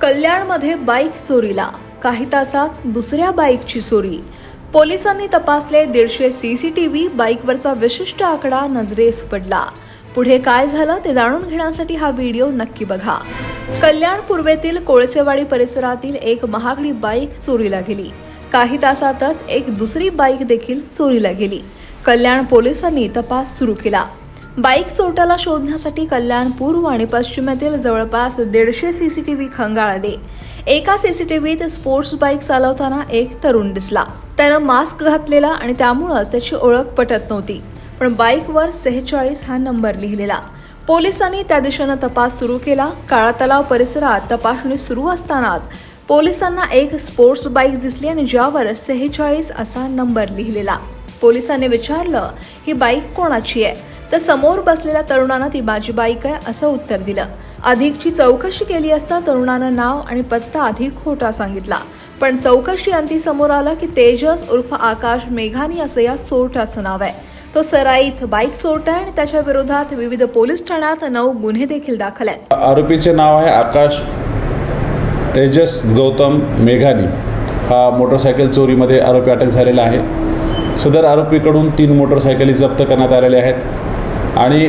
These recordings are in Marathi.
कल्याणमध्ये बाईक चोरीला. काही तासात दुसऱ्या बाईकची चोरी. पोलिसांनी तपासले दीडशे सीसीटीव्ही बाईकवरचा विशिष्ट आकडा नजरेस पडला. पुढे काय झालं ते जाणून घेण्यासाठी हा व्हिडिओ नक्की बघा. कल्याण पूर्वेतील कोळसेवाडी परिसरातील एक महागडी बाईक चोरीला गेली. काही तासातच एक दुसरी बाईक देखील चोरीला गेली. कल्याण पोलिसांनी तपास सुरू केला. बाईक चोरट्याला शोधण्यासाठी कल्याण पूर्व आणि पश्चिमेतील जवळपास दीडशे सीसीटीव्ही खंगाळले एका सीसीटीव्हीत स्पोर्ट्स बाईक चालवताना एक तरुण दिसला. त्यानं मास्क घातलेला आणि त्यामुळंच त्याची ओळख पटत नव्हती. पण बाईकवर सेहेचाळीस हा नंबर लिहिलेला. पोलिसांनी त्या दिशेनं तपास सुरू केला. काळा तलाव परिसरात तपासणी सुरू असतानाच पोलिसांना एक स्पोर्ट्स बाईक दिसली आणि ज्यावर सेहेचाळीस असा नंबर लिहिलेला. पोलिसांनी विचारलं ही बाईक कोणाची आहे? तर समोर बसलेल्या तरुणानं ती माझी बाईक आहे असं उत्तर दिलं. अधिकची चौकशी केली असता तरुणानं नाव आणि पत्ता अधिक खोटा सांगितला. पण चौकशी अंती समोर आला की तेजस उर्फ आकाश मेघानी असं या चोरट्याचं नाव आहे. तो सराईत बाईक चोरटा आहे आणि त्याच्या विरोधात विविध पोलीस ठाण्यात नऊ गुन्हे देखील दाखल आहेत. आरोपीचे नाव आहे आकाश तेजस गौतम मेघानी. हा मोटरसायकल चोरीमध्ये आरोपी अटक झालेला आहे. सदर आरोपीकडून तीन मोटरसायकली जप्त करण्यात आलेल्या आहेत. आणि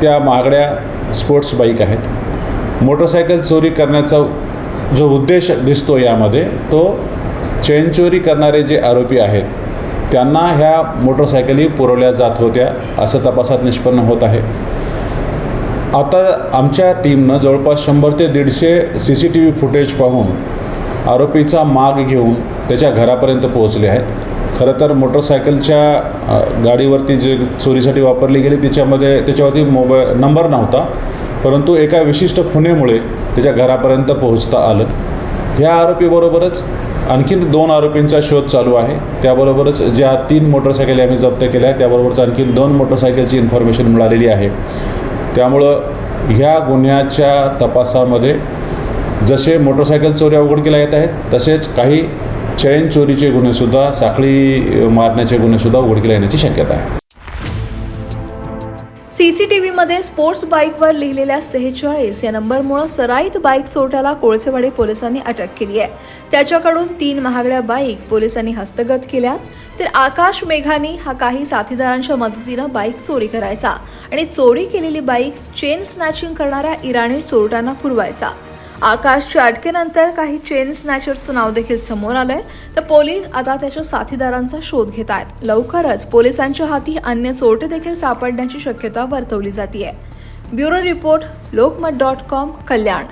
त्या महागड्या स्पोर्ट्स बाईक आहेत. मोटरसायकल चोरी करण्याचा जो उद्देश दिसतो यामध्ये तो चेन चोरी करणारे जे आरोपी आहेत त्यांना ह्या मोटरसायकली पुरवल्या जात होत्या असं तपासात निष्पन्न होत आहे. आता आमच्या टीमनं जवळपास शंभर ते दीडशे C C T V footage पाहून आरोपीचा माग घेऊन त्याच्या घरापर्यंत पोहोचले आहेत. खरं तर मोटरसायकलच्या गाडीवरती जे चोरीसाठी वापरली गेली त्याच्यामध्ये त्याच्यावरती मोबाईल नंबर नव्हता. परंतु एका विशिष्ट खुनेमुळे त्याच्या घरापर्यंत पोहोचता आलं. ह्या आरोपीबरोबरच आणखीन दोन आरोपींचा शोध चालू आहे. त्याबरोबरच ज्या तीन मोटरसायकली आम्ही जप्त केल्या आहेत त्याबरोबरच आणखीन दोन मोटरसायकलची इन्फॉर्मेशन मिळालेली आहे. त्यामुळं ह्या गुन्ह्याच्या तपासामध्ये जसे मोटरसायकल चोऱ्या उघडकीला येत आहेत तसेच काही चैन चोरीचे गुन्हेसुद्धा साखळी मारण्याचे गुन्हेसुद्धा उघडकीला येण्याची शक्यता आहे. सीसीटीव्हीमध्ये स्पोर्ट्स बाईकवर लिहिलेल्या सेहेचाळीस या नंबरमुळे सराईत बाईक चोरट्याला कोळसेवाडी पोलिसांनी अटक केली आहे. त्याच्याकडून तीन महागड्या बाईक पोलिसांनी हस्तगत केल्यात. तर आकाश मेघानी हा काही साथीदारांच्या मदतीनं बाईक चोरी करायचा आणि चोरी केलेली बाईक चेन स्नॅचिंग करणाऱ्या इराणी चोरट्यांना पुरवायचा. आकाशच्या अटकेनंतर काही चेन स्नॅचर्सचं नाव देखील समोर आलंय. तर पोलीस आता त्याच्या साथीदारांचा शोध घेत आहेत. लवकरच पोलिसांच्या हाती अन्य चोरटे देखील सापडण्याची शक्यता वर्तवली जाते bureau report Lokmat dot com Kalyan.